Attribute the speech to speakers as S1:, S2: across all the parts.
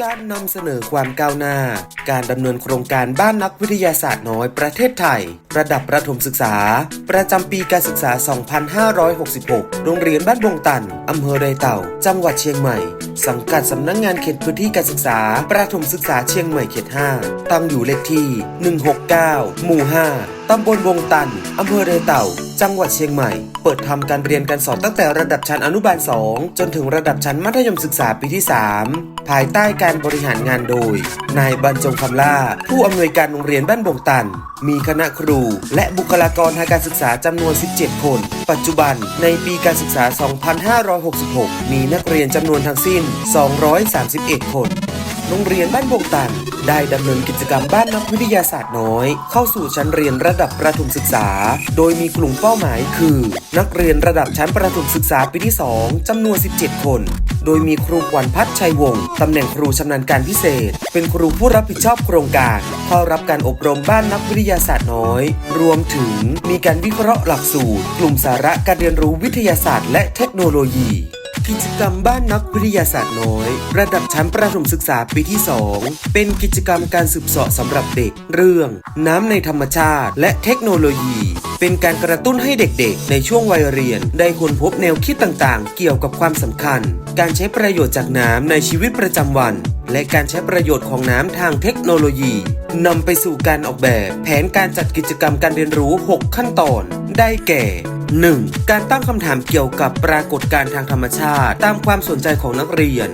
S1: การนำเสนอความก้าวหน้า การดำเนินโครงการบ้านนักวิทยาศาสตร์น้อยประเทศไทย ระดับประถมศึกษา ประจำปีการศึกษา 2566 โรงเรียนบ้านบงตันอำเภอไรเต่า จังหวัดเชียงใหม่ สังกัดสำนักงงานเขตพื้นที่การศึกษา ประถมศึกษาเชียงใหม่เขต 5 ตั้งอยู่เลขที่ 169 หมู่ 5ตำบลวงตัน อำเภอเรเต่า จังหวัดเชียงใหม่ เปิดทำการเรียนการสอนตั้งแต่ระดับชั้นอนุบาล 2 จนถึงระดับชั้นมัธยมศึกษาปีที่ 3 ภายใต้การบริหารงานโดย นายบรรจงคำล่า ผู้อำนวยการโรงเรียนบ้านบงตัน มีคณะครู และบุคลากรทางการศึกษาจำนวน 17 คน ปัจจุบันในปีการศึกษา 2566 มีนักเรียนจำนวนทั้งสิ้น 231 คน โรงเรียนบ้านบงตัน ได้ดำเนินกิจกรรมบ้านนักวิทยาศาสตร์น้อย เข้าสู่ชั้นเรียนระดับประถมศึกษา โดยมีกลุ่มเป้าหมายคือ นักเรียนระดับชั้นประถมศึกษาปีที่ 2จำนวน 17 คน โดยมีครูขวัญพัฒน์ชัยวงศ์ตำแหน่งครูชำนาญการพิเศษ เป็นครูผู้รับผิดชอบโครงการเข้ารับการอบรมบ้านนักวิทยาศาสตร์น้อย รวมถึงมีการวิเคราะห์หลักสูตร กลุ่มสาระการเรียนรู้วิทยาศาสตร์ และเทคโนโลยี กิจกรรมบ้านนักวิทยาศาสตร์น้อย ระดับชั้นประถมศึกษาปีที่ 2 เป็นกิจกรรมการสืบเสาะสำหรับเด็ก เรื่อง น้ำในธรรมชาติ และเทคโนโลยี เป็นการกระตุ้นให้เด็กๆ ในช่วงวัยเรียน ได้ค้นพบแนวคิดต่างๆ เกี่ยวกับความสำคัญ การใช้ประโยชน์จากน้ำในชีวิตประจำวัน และการใช้ประโยชน์ของน้ำทางเทคโนโลยีนำไปสู่การออกแบบ แผนการจัดกิจกรรมการเรียนรู้ 6 ขั้นตอน ได้แก่ 1. การตั้งคำถามเกี่ยวกับปรากฏการณ์ทางธรรมชาติ ตามความสนใจของนักเรียน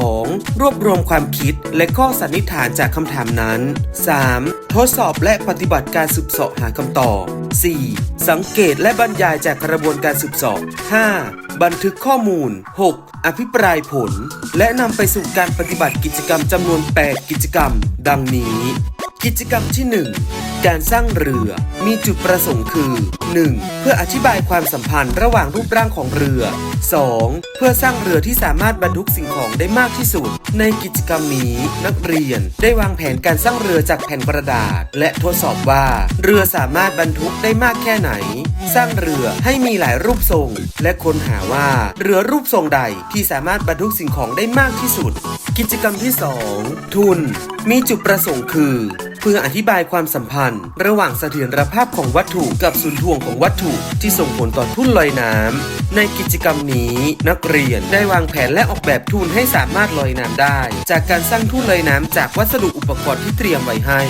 S1: 2. รวบรวมความคิดและข้อสันนิษฐานจากคำถามนั้น 3. ทดสอบและปฏิบัติการสืบเสาะหาคำตอบ 4. สังเกตและบรรยายจากกระบวนการสืบเสาะ 5. บันทึกข้อมูล 6. อภิปรายผล และนำไปสู่การปฏิบัติกิจกรรมจำนวน 8 กิจกรรม ดังนี้ กิจกรรมที่ 1 การสร้างเรือ มีจุดประสงค์คือ 1. เพื่ออธิบายความสัมพันธ์ระหว่างรูปร่างของเรือ 2. เพื่อสร้างเรือที่สามารถบรรทุกสิ่งของได้มากที่สุด ในกิจกรรมนี้นักเรียนได้วางแผนการสร้างเรือจากแผ่นกระดาษ และทดสอบว่า เรือสามารถบรรทุกได้มากแค่ไหน สร้างเรือให้มีหลายรูปทรง และค้นหาว่า เรือรูปทรงใดที่สามารถบรรทุกสิ่งของได้มากที่สุด กิจกรรมที่ 2 ทุน มีจุดประสงค์คือ เพื่ออธิบายความสัมพันธ์ ระหว่างเสถียรภาพของวัตถุกับศูนย์ถ่วงของวัตถุที่ส่งผลต่อทุ่นลอยน้ำในกิจกรรมนี้นักเรียนได้วางแผนและออกแบบทุ่นให้สามารถลอยน้ำได้ จากการสร้างทุ่นลอยน้ำจากวัสดุอุปกรณ์ที่เตรียมไว้ให้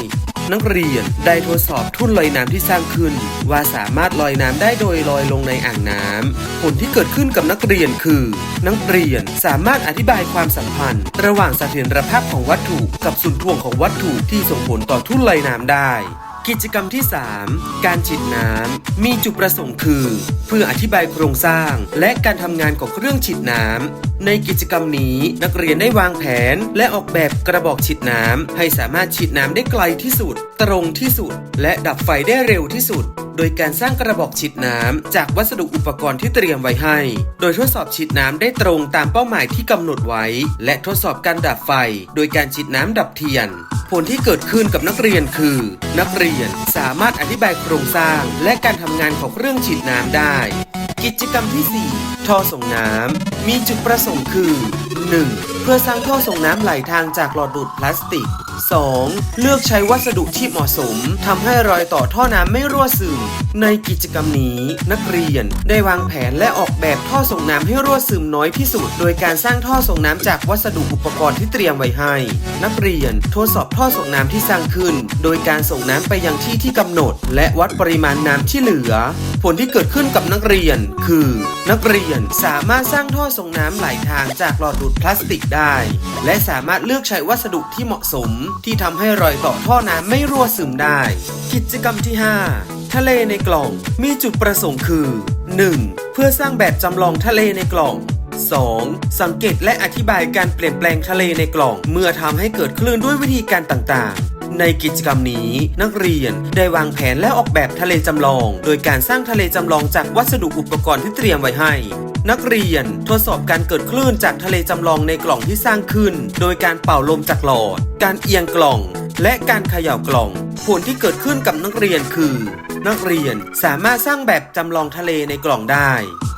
S1: นักเรียน ได้ทดสอบทุ่นลอยน้ำที่สร้างขึ้น ว่าสามารถลอยน้ำได้โดยลอยลงในอ่างน้ำผลที่เกิดขึ้นกับนักเรียนคือ นักเรียนสามารถอธิบายความสัมพันธ์ ระหว่างเสถียรภาพของวัตถุ กับศูนย์ถ่วงของวัตถุที่ส่งผลต่อทุ่นลอยน้ำได้กิจกรรมที่ 3 การฉีดน้ำ มีจุดประสงค์คือ เพื่ออธิบายโครงสร้าง และการทำงานของเครื่องฉีดน้ำ ในกิจกรรมนี้นักเรียนได้วางแผน และออกแบบกระบอกฉีดน้ำให้สามารถฉีดน้ำได้ไกลที่สุด ตรงที่สุด และดับไฟได้เร็วที่สุด โดยการสร้างกระบอกฉีดน้ำจากวัสดุอุปกรณ์ที่เตรียมไว้ให้ โดยทดสอบฉีดน้ำได้ตรงตามเป้าหมายที่กำหนดไว้ และทดสอบการดับไฟ โดยการฉีดน้ำดับเทียน ผลที่เกิดขึ้นกับนักเรียนคือ นักเรียนสามารถอธิบายโครงสร้าง และการทำงานของเครื่องฉีดน้ำได้ กิจกรรมที่ 4 ท่อส่งน้ำ มีจุดประสงค์คือ 1. เพื่อสร้างท่อส่งน้ำไหลทางจากหลอดดูดพลาสติก 2. เลือกใช้วัสดุที่เหมาะสมทำให้รอยต่อท่อน้ำไม่รั่วซึม ในกิจกรรมนี้ นักเรียนได้วางแผนและออกแบบท่อส่งน้ำให้รั่วซึมน้อยที่สุด โดยการสร้างท่อส่งน้ำจากวัสดุอุปกรณ์ที่เตรียมไว้ให้ นักเรียนทดสอบท่อส่งน้ำที่สร้างขึ้น โดยการส่งน้ำไปยังที่ที่กำหนด และวัดปริมาณน้ำที่เหลือ ผลที่เกิดขึ้นกับนักเรียนคือนักเรียนสามารถสร้างท่อส่งน้ำไหลทางจากหลอดดูดพลาสติกได้ และสามารถเลือกใช้วัสดุที่เหมาะสม ที่ทำให้รอยต่อท่อน้ำไม่รั่วซึมได้ กิจกรรมที่ 5 ทะเลในกล่องมีจุดประสงค์คือ 1. เพื่อสร้างแบบจำลองทะเลในกล่อง 2. สังเกตและอธิบายการเปลี่ยนแปลงทะเลในกล่อง เมื่อทำให้เกิดคลื่นด้วยวิธีการต่างๆ ในกิจกรรมนี้ นักเรียนได้วางแผนและออกแบบทะเลจำลอง โดยการสร้างทะเลจำลองจากวัสดุอุปกรณ์ที่เตรียมไว้ให้ นักเรียนทดสอบการเกิดคลื่นจากทะเลจำลองในกล่องที่สร้างขึ้น โดยการเป่าลมจากหลอด การเอียงกล่อง และการเขย่ากล่อง ผลที่เกิดขึ้นกับนักเรียนคือ นักเรียนสามารถสร้างแบบจำลองทะเลในกล่องได้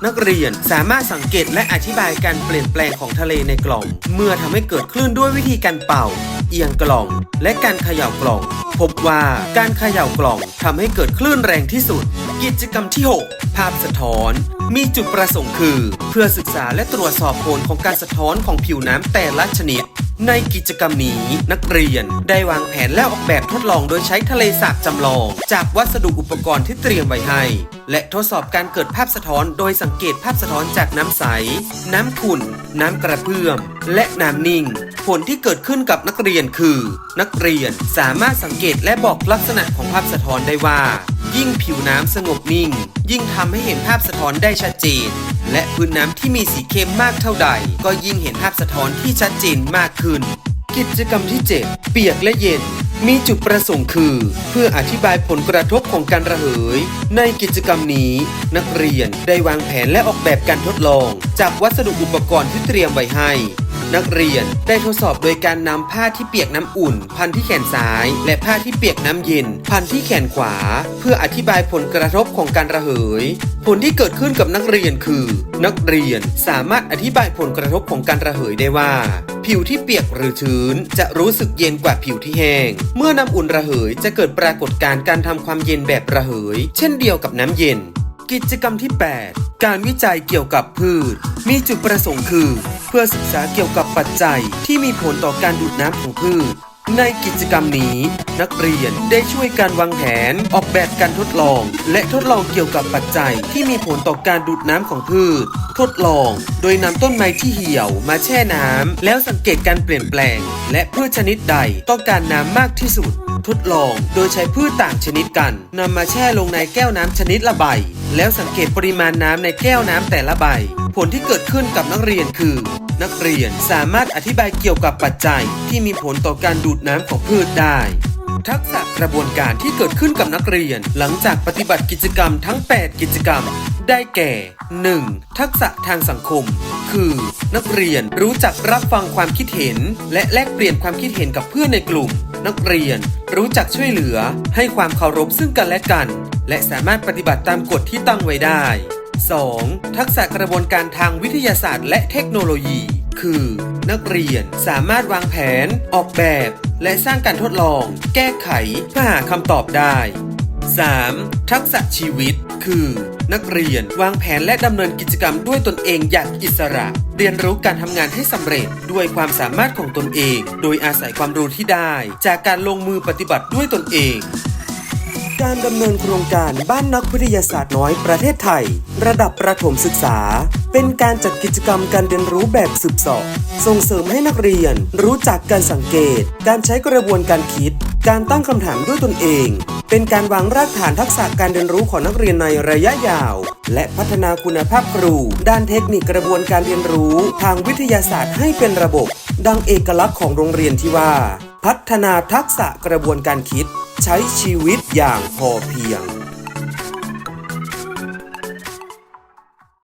S1: นักเรียนสามารถสังเกตและอธิบายการเปลี่ยนแปลงของทะเลในกล่อง เมื่อทำให้เกิดคลื่นด้วยวิธีการเป่า เอียงกล่อง และการเขย่ากล่อง พบว่าการเขย่ากล่องทำให้เกิดคลื่นแรงที่สุด กิจกรรมที่ 6 ภาพสะท้อนมีจุดประสงค์คือ เพื่อศึกษาและตรวจสอบผลของการสะท้อนของผิวน้ำแต่ละชนิด ในกิจกรรมนี้นักเรียนได้วางแผนและออกแบบทดลองโดยใช้ทะเลสาบจำลอง จากวัสดุอุปกรณ์ที่เตรียมไว้ให้ และทดสอบการเกิดภาพสะท้อนโดยสังเกตภาพสะท้อนจากน้ำใส น้ำขุ่น น้ำกระเพื่อม และน้ำนิ่ง ผลที่เกิดขึ้นกับนักเรียนคือ นักเรียนสามารถสังเกตและบอกลักษณะของภาพสะท้อนได้ว่า ยิ่งผิวน้ำสงบนิ่ง ยิ่งทำให้เห็นภาพสะท้อนได้ชัดเจน และพื้นน้ำที่มีสีเข้มมากเท่าใด ก็ยิ่งเห็นภาพสะท้อนที่ชัดเจนมากขึ้น กิจกรรมที่ 7 เปียกและเย็น มีจุดประสงค์คือ เพื่ออธิบายผลกระทบของการระเหย ในกิจกรรมนี้ นักเรียนได้วางแผนและออกแบบการทดลอง จากวัสดุอุปกรณ์ที่เตรียมไว้ให้ นักเรียน ได้ทดสอบโดยการนำผ้าที่เปียกน้ำอุ่น พันที่แขนซ้าย และผ้าที่เปียกน้ำเย็น พันที่แขนขวา เพื่ออธิบายผลกระทบของการระเหย ผลที่เกิดขึ้นกับนักเรียนคือ นักเรียนสามารถอธิบายผลกระทบของการระเหยได้ว่า ผิวที่เปียกหรือชื้น จะรู้สึกเย็นกว่าผิวที่แห้ง เมื่อน้ำอุ่นระเหยจะเกิดปรากฏการณ์การทำความเย็นแบบระเหย เช่นเดียวกับน้ำเย็น กิจกรรมที่ 8 การวิจัยเกี่ยวกับพืช มีจุดประสงค์คือ เพื่อศึกษาเกี่ยวกับปัจจัยที่มีผลต่อการดูดน้ำของพืช ในกิจกรรมนี้ นักเรียนได้ช่วยการวางแผนออกแบบการทดลอง และทดลองเกี่ยวกับปัจจัยที่มีผลต่อการดูดน้ำของพืช ทดลอง โดยนำต้นไม้ที่เหี่ยวมาแช่น้ำแล้วสังเกตการเปลี่ยนแปลง และพืชชนิดใดต้องการน้ำมากที่สุด ทดลอง โดยใช้พืชต่างชนิดกันนำมาแช่ลงในแก้วน้ำชนิดละใบ แล้วสังเกตปริมาณน้ำในแก้วน้ำแต่ละใบ ผลที่เกิดขึ้นกับนักเรียนคือ นักเรียนสามารถอธิบายเกี่ยวกับปัจจัย ที่มีผลต่อการดูดน้ำของพืชได้ ทักษะกระบวนการที่เกิดขึ้นกับนักเรียน หลังจากปฏิบัติกิจกรรมทั้ง 8 กิจกรรมได้แก่ 1. ทักษะทางสังคม คือ นักเรียนรู้จักรับฟังความคิดเห็น และแลกเปลี่ยนความคิดเห็นกับเพื่อนในกลุ่ม นักเรียน รู้จักช่วยเหลือ ให้ความเคารพซึ่งกันและกัน และสามารถปฏิบัติตามกฎที่ตั้งไว้ได้ 2. ทักษะกระบวนการทางวิทยาศาสตร์และเทคโนโลยี คือ นักเรียนสามารถวางแผน ออกแบบ และสร้างการทดลอง แก้ไขเพื่อหาคำตอบได้ 3. ทักษะชีวิต คือ นักเรียนวางแผนและดำเนินกิจกรรมด้วยตนเองอย่างอิสระ เรียนรู้การทำงานให้สำเร็จด้วยความสามารถของตนเอง โดยอาศัยความรู้ที่ได้ จากการลงมือปฏิบัติด้วยตนเอง การดำเนินโครงการบ้านนักวิทยาศาสตร์น้อยประเทศไทย ระดับประถมศึกษา เป็นการจัดกิจกรรมการเรียนรู้แบบสืบสอบส่งเสริมให้นักเรียนรู้จักการสังเกต การใช้กระบวนการคิด การตั้งคำถามด้วยตนเอง เป็นการวางรากฐานทักษะการเรียนรู้ของนักเรียนในระยะยาว และพัฒนาคุณภาพครู ด้านเทคนิคกระบวนการเรียนรู้ ทางวิทยาศาสตร์ให้เป็นระบบ ดังเอกลักษณ์ของโรงเรียนที่ว่า พัฒนาทักษะกระบวนการคิด ใช้ชีวิตอย่างพอเพียง